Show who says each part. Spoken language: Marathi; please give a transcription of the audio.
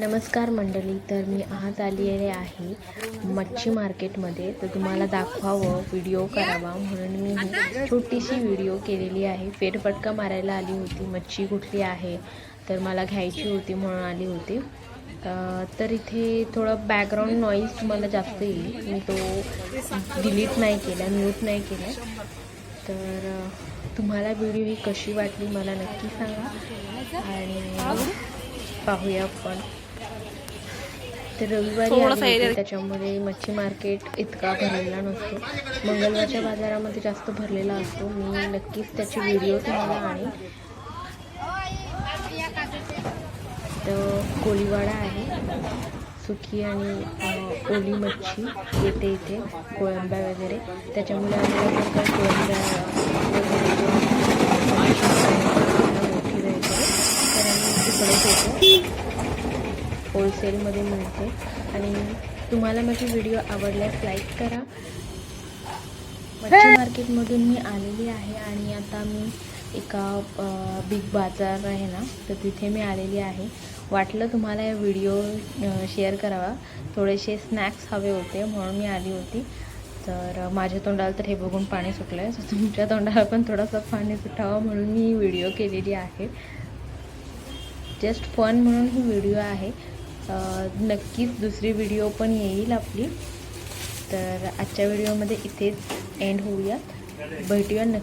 Speaker 1: नमस्कार मंडळी तर मी आज आलेले आहे मच्छी मार्केटमध्ये. तर तुम्हाला दाखवावं व्हिडिओ करावा. म्हणून मी ही छोटीशी व्हिडिओ केलेली आहे. फेरफटका मारायला आली होती. मच्छी कुठली आहे? तर मला घ्यायची होती म्हणून आली होती. तर इथे थोडं बॅकग्राऊंड नॉईज तुम्हाला जास्त येईल. मी तो डिलीट नाही केला म्यूट नाही केला. तर तुम्हाला व्हिडिओ ही कशी वाटली मला नक्की सांगा. आणि पाहूया आपण. तर रविवारी आली त्याच्यामुळे मच्छी मार्केट इतका भरलेला नसतो. मंगळवारच्या बाजारामध्ये जास्त भरलेला असतो. मी नक्कीच त्याची व्हिडिओ तुम्हाला आणेन तर कोळीवाडा आहे. सुकी आणि ओली मच्छी येते इथे कोळंब्या वगैरे. त्याच्यामुळे आम्हाला जर का कोळंब्या मोठी वगैरे तर आम्ही तिकडेच येतो होलसेलमध्ये मिळते. आणि तुम्हाला माझी व्हिडिओ आवडल्यास लाईक करा. मच्छी मार्केटमधून मी आलेली आहे आणि आता मी एका बिग बाजार आहे ना तर तिथे मी आलेली आहे. वाटलं तुम्हाला या व्हिडिओ शेअर करावा. थोडेसे स्नॅक्स हवे होते म्हणून मी आली होती. तर माझ्या तोंडाला तर हे बघून पाणी सुटलं आहे तुमच्या तोंडाला पण थोडंसं पाणी सुटावं म्हणून मी व्हिडिओ केलेली आहे. जस्ट फन म्हणून ही व्हिडिओ आहे. नक्कीच दुसरी व्हिडिओ पण येईल आपली. तर आजच्या व्हिडिओमध्ये इथेच एंड होऊया भेटूया नक्की.